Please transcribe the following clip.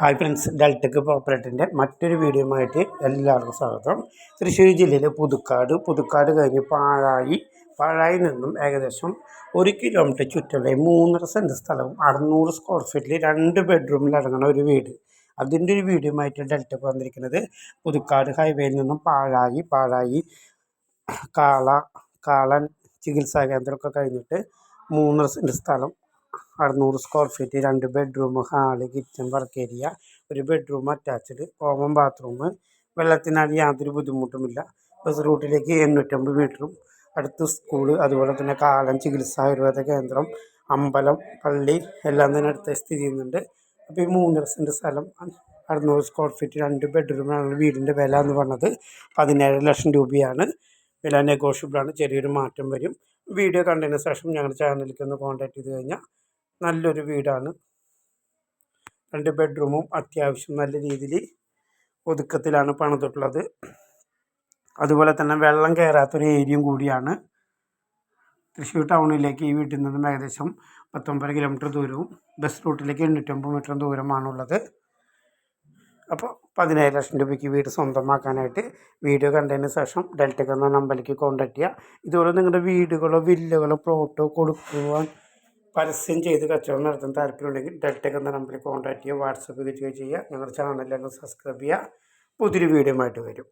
Hi friends ഡെൽറ്റക്ക് പ്രോപ്പറേറ്റിന്റെ മറ്റൊരു വീഡിയോയുമായിട്ട് എല്ലാവർക്കും സ്വാഗതം. തൃശ്ശൂർ ജില്ലയിലെ പുതുക്കാട് പുതുക്കാട് കഴിഞ്ഞ് പാഴായി പാഴായി നിന്നും ഏകദേശം ഒരു കിലോമീറ്റർ ചുറ്റുള്ള മൂന്നര സെന്റ് സ്ഥലവും അറുന്നൂറ് സ്ക്വയർ ഫീറ്റിൽ രണ്ട് ബെഡ്റൂമിൽ അടങ്ങുന്ന ഒരു വീട്. അതിന്റെ ഒരു വീഡിയോയുമായിട്ട് ഡെൽറ്റക്ക് വന്നിരിക്കുന്നത് പുതുക്കാട് ഹൈവേയിൽ നിന്നും പാഴായി പാഴായി കാള കാളൻ ചികിത്സാ കേന്ദ്രമൊക്കെ കഴിഞ്ഞിട്ട് മൂന്നര സെന്റ് സ്ഥലം അറുന്നൂറ് സ്ക്വയർ ഫീറ്റ് രണ്ട് bedroom hall kitchen work area ഒരു ബെഡ്റൂം അറ്റാച്ച്ഡ് കോമൺ ബാത്റൂം വെള്ളത്തിനായി യാതൊരു ബുദ്ധിമുട്ടുമില്ല. ബസ് റൂട്ടിലേക്ക് എണ്ണൂറ്റമ്പത് മീറ്ററും അടുത്ത് സ്കൂൾ അതുപോലെ തന്നെ കാലം ചികിത്സ ആയുർവേദ കേന്ദ്രം അമ്പലം പള്ളി എല്ലാം തന്നെ അടുത്ത് സ്ഥിതി ചെയ്യുന്നുണ്ട്. അപ്പോൾ ഈ മൂന്നര സെന്റ് സ്ഥലം അറുന്നൂറ് സ്ക്വയർ ഫീറ്റ് രണ്ട് ബെഡ്റൂമാണ് വീടിന്റെ വില എന്ന് പറഞ്ഞത്. പതിനേഴ് ലക്ഷം രൂപയാണ്. വില നെഗോഷ്യബിളാണ് ചെറിയൊരു മാറ്റം വരും. വീഡിയോ കണ്ടതിന് ശേഷം ഞങ്ങളുടെ ചാനലിലേക്ക് ഒന്ന് കോൺടാക്ട് ചെയ്ത് കഴിഞ്ഞാൽ നല്ലൊരു വീടാണ്. രണ്ട് ബെഡ്റൂമും അത്യാവശ്യം നല്ല രീതിയിൽ ഒതുക്കത്തിലാണ് പണിതിട്ടുള്ളത്. അതുപോലെ തന്നെ വെള്ളം കയറാത്തൊരു ഏരിയയും കൂടിയാണ്. തൃശ്ശൂർ ടൗണിലേക്ക് ഈ വീട്ടിൽ നിന്നും ഏകദേശം പത്തൊമ്പത് കിലോമീറ്റർ ദൂരവും ബസ് റൂട്ടിലേക്ക് എണ്ണൂറ്റമ്പത് മീറ്റർ ദൂരമാണുള്ളത്. അപ്പോൾ പതിനേഴ് ലക്ഷം രൂപയ്ക്ക് വീട് സ്വന്തമാക്കാനായിട്ട് വീഡിയോ കണ്ടതിന് ശേഷം ഡെൽറ്റക്ക് എന്ന നമ്പറിലേക്ക് കോൺടാക്ട് ചെയ്യുക ഇതുപോലെ നിങ്ങളുടെ വീടുകളോ വില്ലകളോ പ്ലോട്ടോ കൊടുക്കുവാൻ പരസ്യം ചെയ്ത് കച്ചവടം നടത്താൻ താല്പര്യമുണ്ടെങ്കിൽ ഡെൽറ്റക്ക് എന്ന നമ്പറിൽ കോൺടാക്ട് ചെയ്യുക വാട്സപ്പ് ചെയ്യുക ചെയ്യുക ഞങ്ങളുടെ ചാനലിലൊക്കെ സബ്സ്ക്രൈബ് ചെയ്യുക. പുതിയൊരു വീഡിയോ ആയിട്ട് വരും.